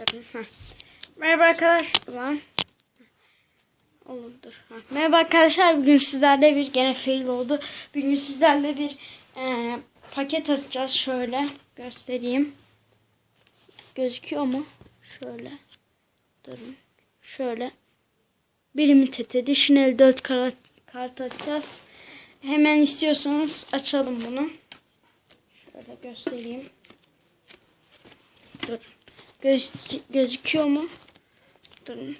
Heh. Merhaba arkadaşlar. Lan. Oğlum dur. Heh. Merhaba arkadaşlar. Bugün sizlerle bir gene fail oldu. Bugün sizlerle bir e, paket atacağız. Şöyle göstereyim. Gözüküyor mu? Şöyle. Durun. Şöyle. Bir limited edition 54 kart, kart açacağız. Hemen istiyorsanız açalım bunu. Şöyle göstereyim. Dur. Göz, gözüküyor mu? Durun.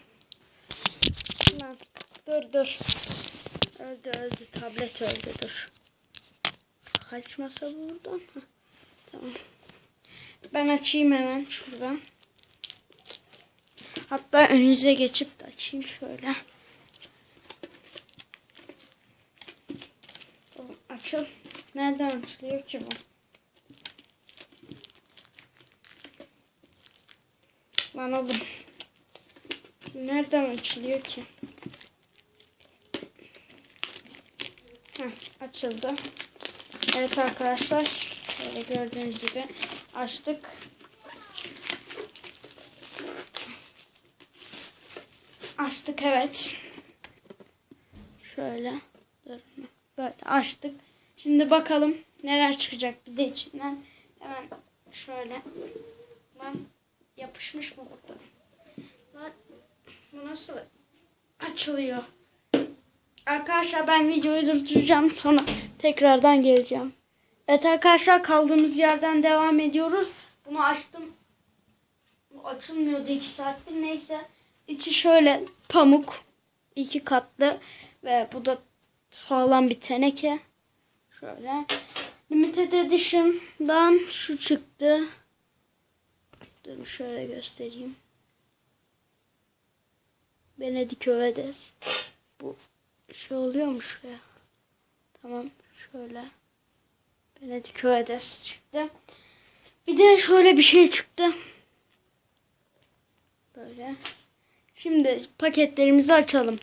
Lan, dur dur. Öldü öldü. Tablet öldü dur. Kaçmasa buradan. Heh, Tamam. Ben açayım hemen şuradan. Hatta önünüze geçip de açayım şöyle. Açıl. Nereden açılıyor ki bu? Lan. Nereden açılıyor ki? Heh, açıldı. Evet arkadaşlar. Şöyle gördüğünüz gibi açtık. Açtık evet. Şöyle. Böyle açtık. Şimdi bakalım neler çıkacak bize içinden. Hemen şöyle. Lan yapışmış mı burada? Bu nasıl açılıyor? Arkadaşlar ben videoyu durduracağım. Sonra tekrardan geleceğim. Evet arkadaşlar kaldığımız yerden devam ediyoruz. Bunu açtım. Bu açılmıyordu iki saattir. Neyse. İçi şöyle pamuk. iki katlı. Ve bu da sağlam bir teneke. Şöyle. Limited Edition'dan şu çıktı. Dur şöyle göstereyim. Benedik Övedes. Bu şey oluyor mu şuraya? Tamam şöyle. Benedik Övedes çıktı. Bir de şöyle bir şey çıktı. Böyle. Şimdi paketlerimizi açalım.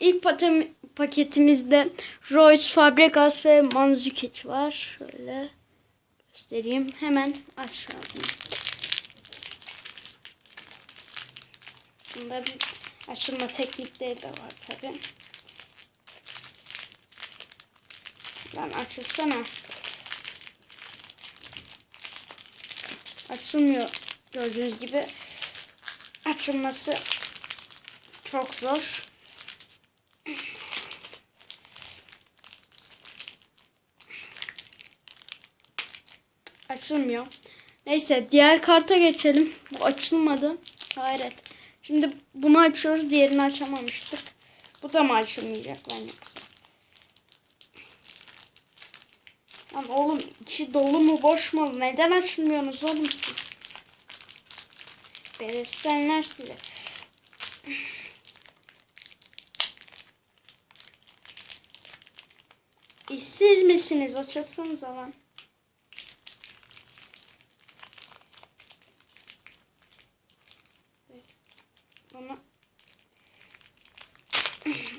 İlk paketimizde Royce Fabregas ve Mandzukic var. Şöyle göstereyim. Hemen açalım. Bunda bir açılma teknikleri de var tabi. Lan açılsana. Açılmıyor gördüğünüz gibi. Açılması çok zor. Açılmıyor. Neyse diğer karta geçelim. Bu açılmadı. Hayret. Şimdi bunu açıyoruz. Diğerini açamamıştık. Bu da mı açılmayacak yoksa? Lan oğlum içi dolu mu boş mu? Neden açılmıyorsunuz oğlum siz? Berestenler size. İşsiz misiniz? Açılsanız lan. Onu...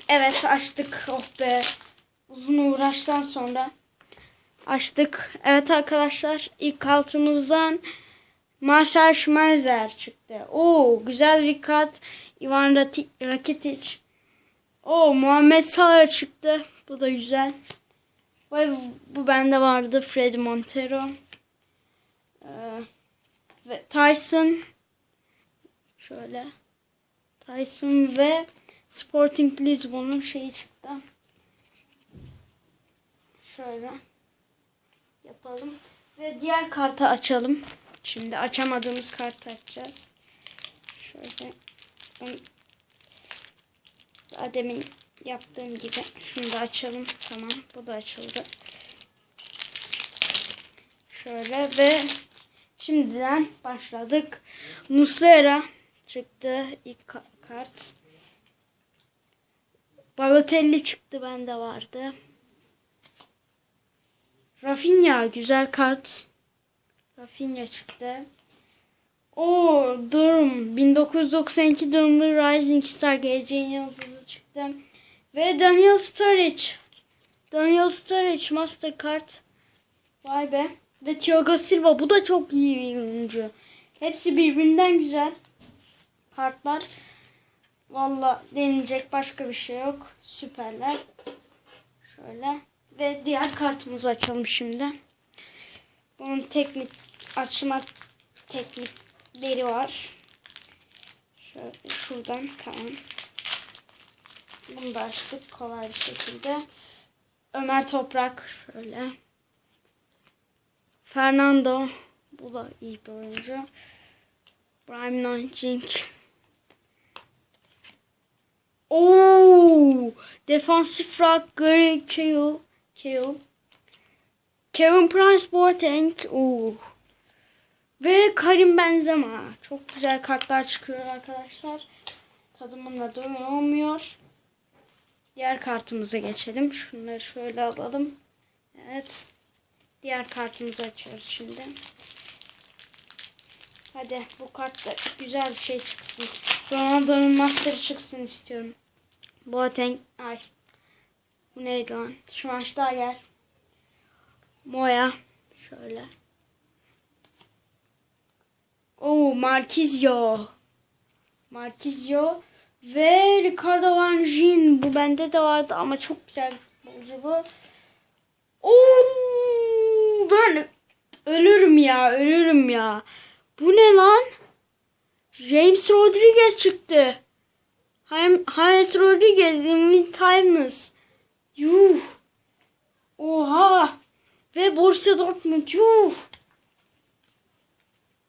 Evet açtık. Oh be. Uzun uğraştan sonra açtık. Evet arkadaşlar ilk altımızdan Marcel Schmeiser çıktı. Oo güzel bir kart. Ivan Rakitic. Oo Muhammed Salah çıktı. Bu da güzel. Vay bu bende vardı. Freddy Montero. Ee, ve Tyson. Şöyle. Tyson ve Sporting Lisbon'un şeyi çıktı. Şöyle yapalım. Ve diğer kartı açalım. Şimdi açamadığımız kartı açacağız. Şöyle daha demin yaptığım gibi şunu da açalım. Tamam bu da açıldı. Şöyle ve şimdiden başladık. Muslera çıktı ilk kart. Balotelli çıktı bende vardı. Rafinha güzel kart. Rafinha çıktı. O Durum 1992 Durumlu Rising Star geleceğin yıldızı çıktı. Ve Daniel Sturridge. Daniel Sturridge Mastercard. Vay be. Ve Thiago Silva bu da çok iyi bir oyuncu. Hepsi birbirinden güzel. kartlar. Valla denilecek başka bir şey yok. Süperler. Şöyle. Ve diğer kartımızı açalım şimdi. Bunun teknik açma teknikleri var. Şöyle şuradan tamam. Bunu da açtık kolay bir şekilde. Ömer Toprak şöyle. Fernando bu da iyi bir oyuncu. Prime Nighting. Oo! Defansif rak Gary Cahill. Cahill. Kevin Prince Boateng. Oo. Ve Karim Benzema. Çok güzel kartlar çıkıyor arkadaşlar. Tadımınla doyum olmuyor. Diğer kartımıza geçelim. Şunları şöyle alalım. Evet. Diğer kartımızı açıyoruz şimdi. Hadi bu kartta güzel bir şey çıksın. Ronaldo'nun master çıksın istiyorum. Boateng. Ay. Bu neydi lan? Şu maç daha gel. Moya. Şöyle. Oo Marquinhos. Marquinhos ve Ricardo Van Gijn. Bu bende de vardı ama çok güzel futbolcu bu. Oo böyle ölürüm ya, ölürüm ya. Bu ne lan? James Rodriguez çıktı. James Rodriguez, Invin Timeless. Yuh. Oha. Ve Borussia Dortmund. Yuh.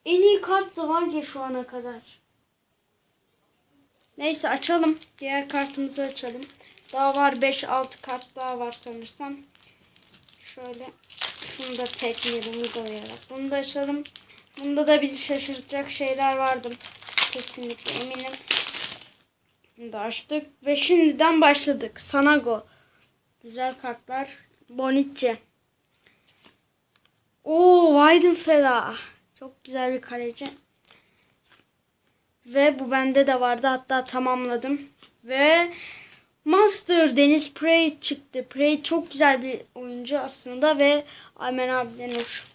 En iyi kart da var ya şu ana kadar. Neyse açalım. Diğer kartımızı açalım. Daha var 5-6 kart daha var sanırsam. Şöyle şunu da tekmeyelim uygulayarak. Bunu da açalım. Bunda da bizi şaşırtacak şeyler vardı. Kesinlikle eminim. Bunu da açtık. Ve şimdiden başladık. Sanago. Güzel kartlar. Bonucci. Oo Weidenfeller. Çok güzel bir kaleci. Ve bu bende de vardı. Hatta tamamladım. Ve Master Deniz Prey çıktı. Prey çok güzel bir oyuncu aslında ve Aymen abiden hoş.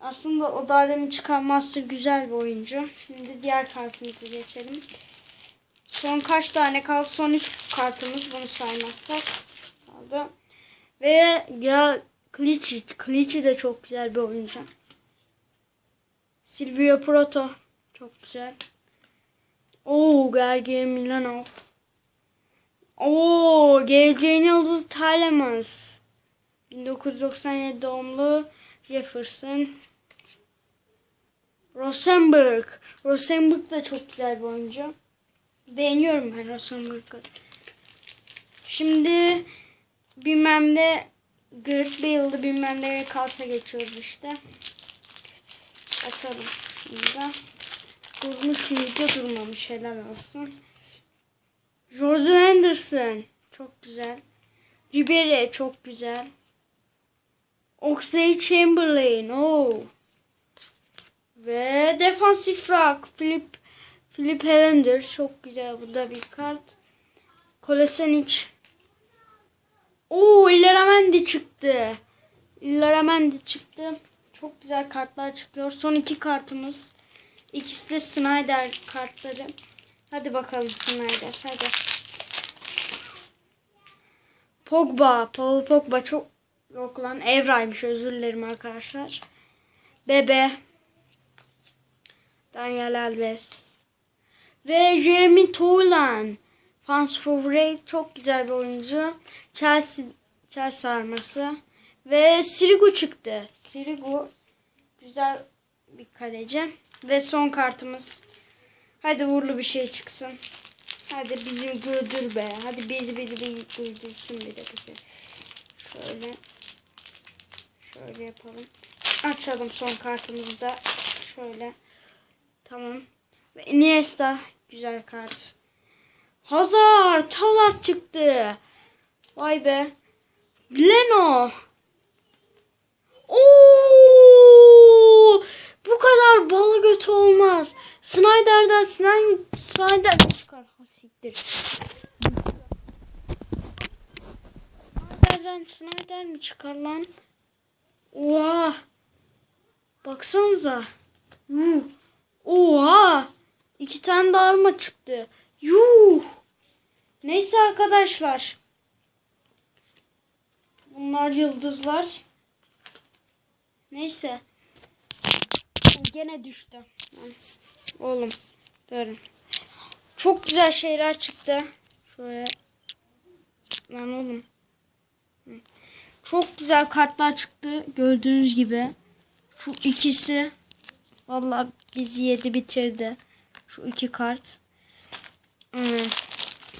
Aslında o daha demin çıkan Master güzel bir oyuncu. Şimdi diğer kartımızı geçelim. Son kaç tane kaldı? Son 3 kartımız bunu saymazsak kaldı. Ve ya Klici. Klici de çok güzel bir oyuncu. Silvio Proto. Çok güzel. Oo Gergin Milanov. Oo geleceğin yıldız Talemans. 1997 doğumlu Jefferson. Rosenberg. Rosenberg da çok güzel bir oyuncu. Beğeniyorum ben Rosenberg'ı. Şimdi bilmem ne Gareth Bale'lı bilmem ne karta geçiyoruz işte. Açalım de. Durmuş iyice durmamış helal olsun. Jordan Henderson. Çok güzel. Ribery çok güzel. Oxlade Chamberlain. Oo. Ve defansif rock. Philip Philip Helander. Çok güzel. Bu da bir kart. Kolasenic. Oo Illaramendi çıktı. Illaramendi çıktı. Çok güzel kartlar çıkıyor. Son iki kartımız. İkisi de Snyder kartları. Hadi bakalım Snyder. Hadi. Pogba. Paul Pogba çok yok lan. Evra'ymış. Özür dilerim arkadaşlar. Bebe. Daniel Alves. Ve Jeremy Tolan. Fans Favorite çok güzel bir oyuncu. Chelsea Chelsea arması. Ve Sirigu çıktı. Sirigu güzel bir kaleci. Ve son kartımız. Hadi uğurlu bir şey çıksın. Hadi bizi güldür be. Hadi bizi bizi bizi güldürsün bir de bizi. Şöyle. Şöyle yapalım. Açalım son kartımızı da. Şöyle. Tamam. Ve Iniesta. Güzel kart. Hazard. Hazard çıktı. Vay be. Leno. Oo! Bu kadar bal götü olmaz. Snyder'den Snyder, Snyder çıkar. Siktir. Snyder'den Snyder mi çıkar lan? Oha. Baksanıza. Yuh. Oha. İki tane daha arma çıktı. Yuh. Neyse arkadaşlar. Bunlar yıldızlar. Neyse. Gene düştü. Oğlum. Durun. Çok güzel şeyler çıktı. Şöyle. Lan oğlum. Çok güzel kartlar çıktı. Gördüğünüz gibi. Şu ikisi. Vallahi bizi yedi bitirdi. Şu iki kart. Hmm.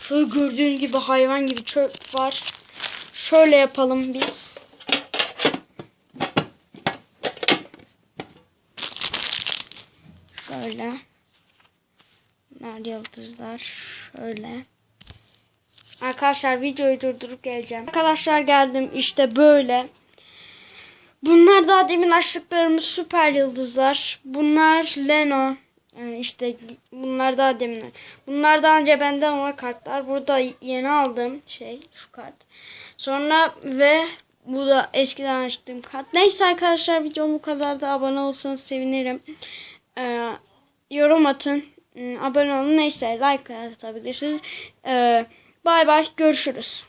Şöyle gördüğünüz gibi hayvan gibi çöp var. Şöyle yapalım biz. Şöyle. Bunlar yıldızlar. Şöyle. Arkadaşlar videoyu durdurup geleceğim. Arkadaşlar geldim işte böyle. Bunlar daha demin açtıklarımız süper yıldızlar. Bunlar Leno. Yani işte bunlar daha demin. Bunlar daha önce benden olan kartlar. Burada yeni aldığım şey şu kart. Sonra ve bu da eskiden açtığım kart. Neyse arkadaşlar videom bu kadar da abone olsanız sevinirim. Ee, yorum atın. Hmm, Abone olun. Neyse like atabilirsiniz. Ee, bay bay görüşürüz.